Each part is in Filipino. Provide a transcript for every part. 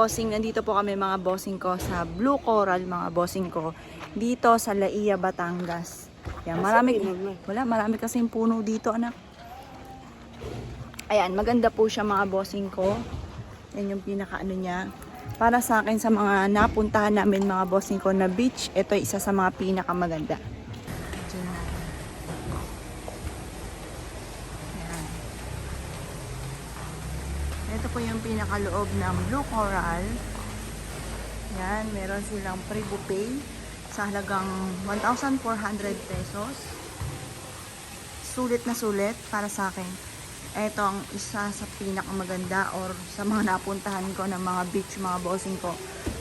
Bossing, nandito po kami mga bossing ko sa Blue Coral mga bossing ko dito sa Laia, Batangas. Yan, marami wala, marami kasing puno dito, anak. Ayan, maganda po siya mga bossing ko. Yan yung pinaka ano niya. Para sa akin sa mga napuntahan namin mga bossing ko na beach, ito isa sa mga pinakamaganda. Diyan natin. Ayan. Ito yung pinakaloob ng Blue Coral. Yan, meron silang pre-buffet sa halagang 1,400 pesos. Sulit na sulit para sa akin. Ito ang isa sa pinakamaganda or sa mga napuntahan ko ng mga beach, mga bossing ko.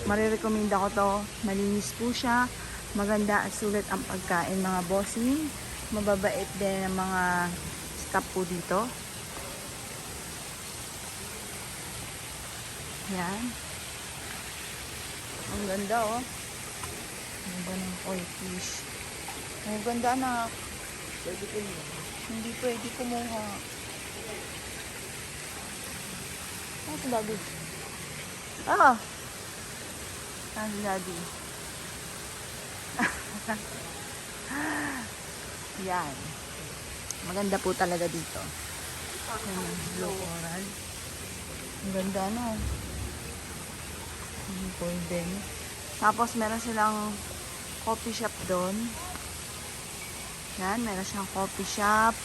Marirekomenda ko to. Malinis po siya. Maganda at sulit ang pagkain mga bossing. Mababait din ang mga staff po dito. Yan. Ang ganda oh. Ang ganda ng koi fish. Ang ganda na. Pwede kumuha. Hindi pwede kumuha. Ano si daddy? Ah! Ano si daddy? Yan. Maganda po talaga dito. Yan, blue coral. Ang ganda no. Golden. Tapos meron silang coffee shop doon. Yan, meron siyang coffee shop.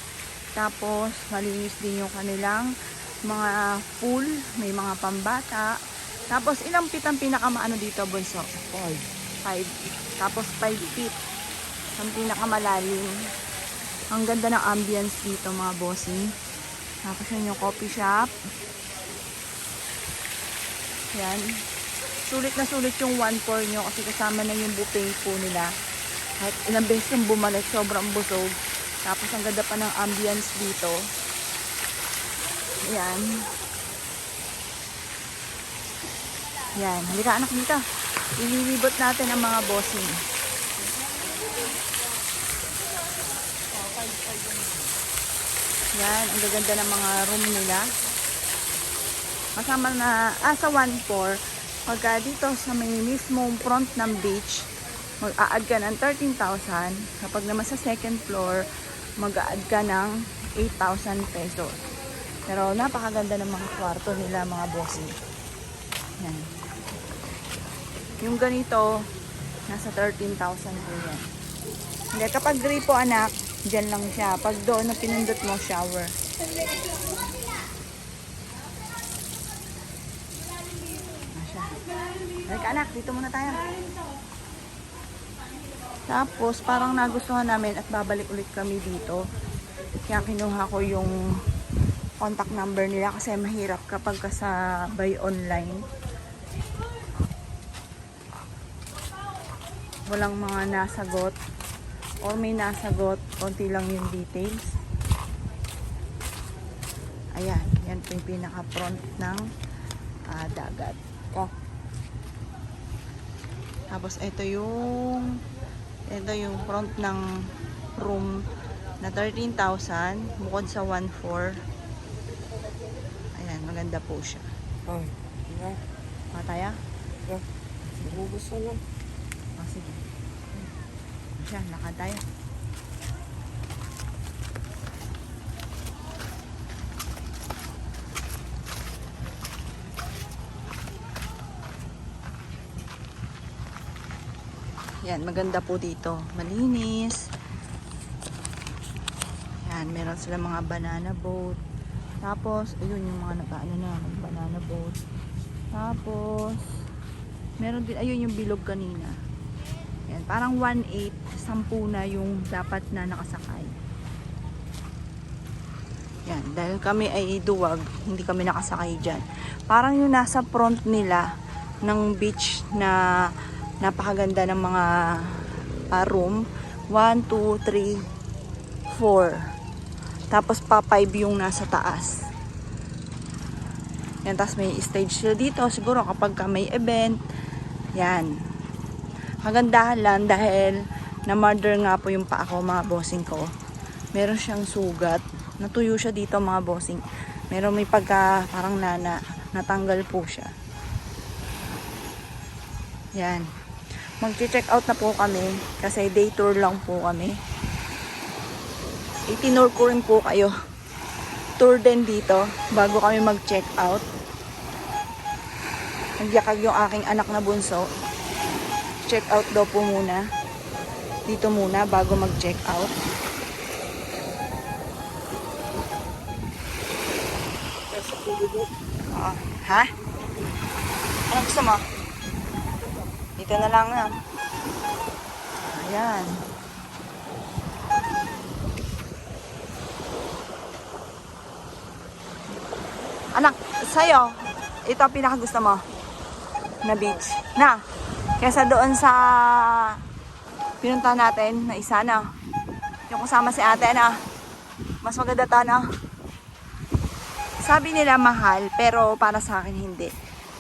Tapos malinis din yung kanilang mga pool, may mga pambata. Tapos ilang feet ang pinakamaano dito, Bunso? 5. 5. Tapos 5 feet. Ang pinakamalalim. Ang ganda ng ambience dito, mga bossing. Tapos yun yung coffee shop. Yan. Sulit na sulit yung 1-4 nyo kasi kasama na yung buffet po nila. Kahit ilang beses yung bumalik, sobrang busog. Tapos ang ganda pa ng ambience dito. Yan. Yan. Halika anak dito. Ililibot natin ang mga bossing. Yan. Ang gaganda ng mga room nila. Kasama na, ah, sa 1-4, pagka dito sa may mismong front ng beach, mag-a-add ka ng 13,000. Kapag naman sa second floor, mag-a-add ka ng 8,000 pesos. Pero napakaganda ng mga kwarto nila, mga bossing. Yan. Yung ganito, nasa 13,000 po yan. Hindi, kapag gripo anak, dyan lang siya. Pag doon na pinindot mo, shower. Halika anak, dito muna tayo. Tapos, parang nagustuhan namin at babalik ulit kami dito. Kaya kinuha ko yung contact number nila kasi mahirap kapag ka sa buy online. Walang mga nasagot or may nasagot, konti lang yung details. Ayan, yan po yung pinaka-front ng ah, dagat. Oh. Tapos ito yung ito yung front ng room na 13,000 bukod sa 1,400. Ayan, maganda po siya. Ay, nga. Mataya? Bubus na lang. Oh, sige. Siya, lakad tayo. Yan, maganda po dito. Malinis. Yan, meron sila mga banana boat. Tapos, ayun yung mga nakaano na, banana boat. Tapos, meron din, ayun yung bilog kanina. Yan, parang 1.8, 10 na yung dapat na nakasakay. Yan, dahil kami ay duwag, hindi kami nakasakay dyan. Parang yung nasa front nila ng beach na napakaganda ng mga ah, room. 1, 2, 3, 4. Tapos pa 5 yung nasa taas. Yan, tapos may stage sila dito. Siguro kapag ka may event, yan. Kagandahan lang dahil na-murder nga po yung paa ko, mga bossing ko. Meron siyang sugat. Natuyo siya dito, mga bossing. Meron may pagka parang nana, natanggal po siya. Yan. Mag-check out na po kami kasi day tour lang po kami. Itinur ko rin po kayo. Tour din dito bago kami mag-check out. Nagyakag yung aking anak na bunso. Check out daw po muna. Dito muna bago mag-check out. Ah, ha? Ano gusto mo? Dito na lang na. Ayan. Anak, sa'yo, ito ang pinakagusto mo na beach. Na, kesa doon sa pinunta natin na isa na. Yung kasama si ate na. Mas maganda to na. Sabi nila mahal, pero para sa akin hindi.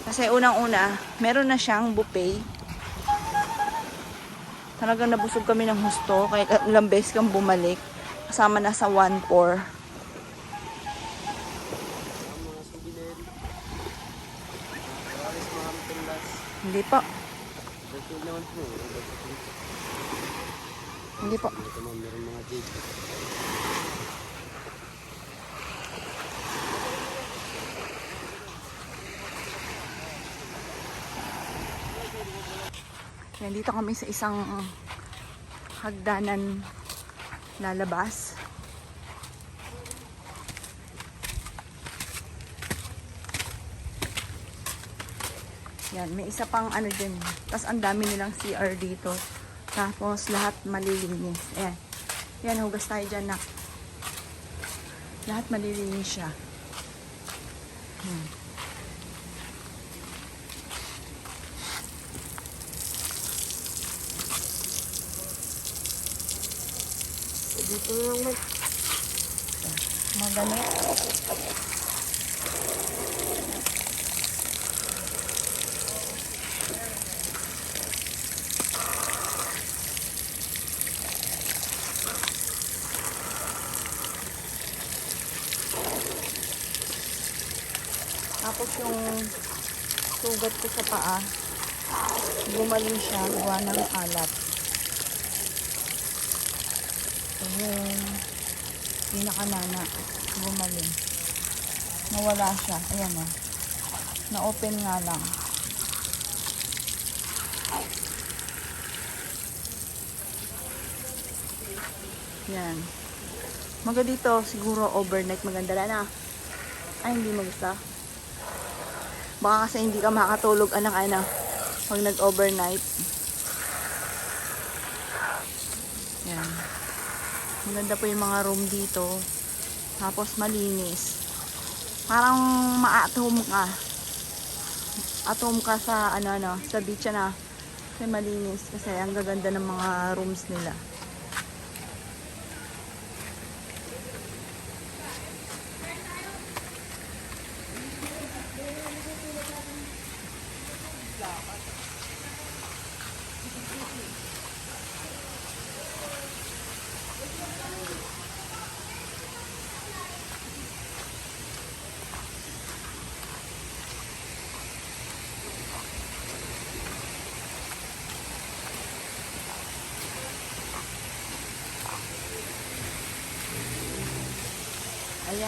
Kasi unang-una, meron na siyang buffet. Talagang nabusog kami ng husto, kaya ilang beses kang bumalik. Kasama na sa 1-4. Ang mga souvenir. Maraming mga pinlas. Hindi po. Naman po. Hindi po. Ito naman meron mga jade. Yan, dito kami sa isang hagdanan lalabas. Yan, may isa pang ano din. Tapos ang dami nilang CR dito. Tapos lahat malilinis. Ayan. Yan, hugas tayo dyan na. Lahat malilinis siya. Hmm. Dito lang may Mga ganit. Tapos yung sugat ko sa paa, gumaling siya, gawa ng alat. So, yung pinakanana, gumaling. Nawala siya. Ayan o. Na-open nga lang. Yan. Maga dito, siguro overnight maganda na. Ay, hindi mo. Baka kasi hindi ka makatulog anak ana pag nag-overnight. Yan. Maganda po yung mga room dito. Tapos malinis. Parang ma-atom ka. Atom ka sa ano ano, sa beach na. Kasi malinis kasi ang gaganda ng mga rooms nila.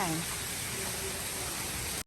Ayan.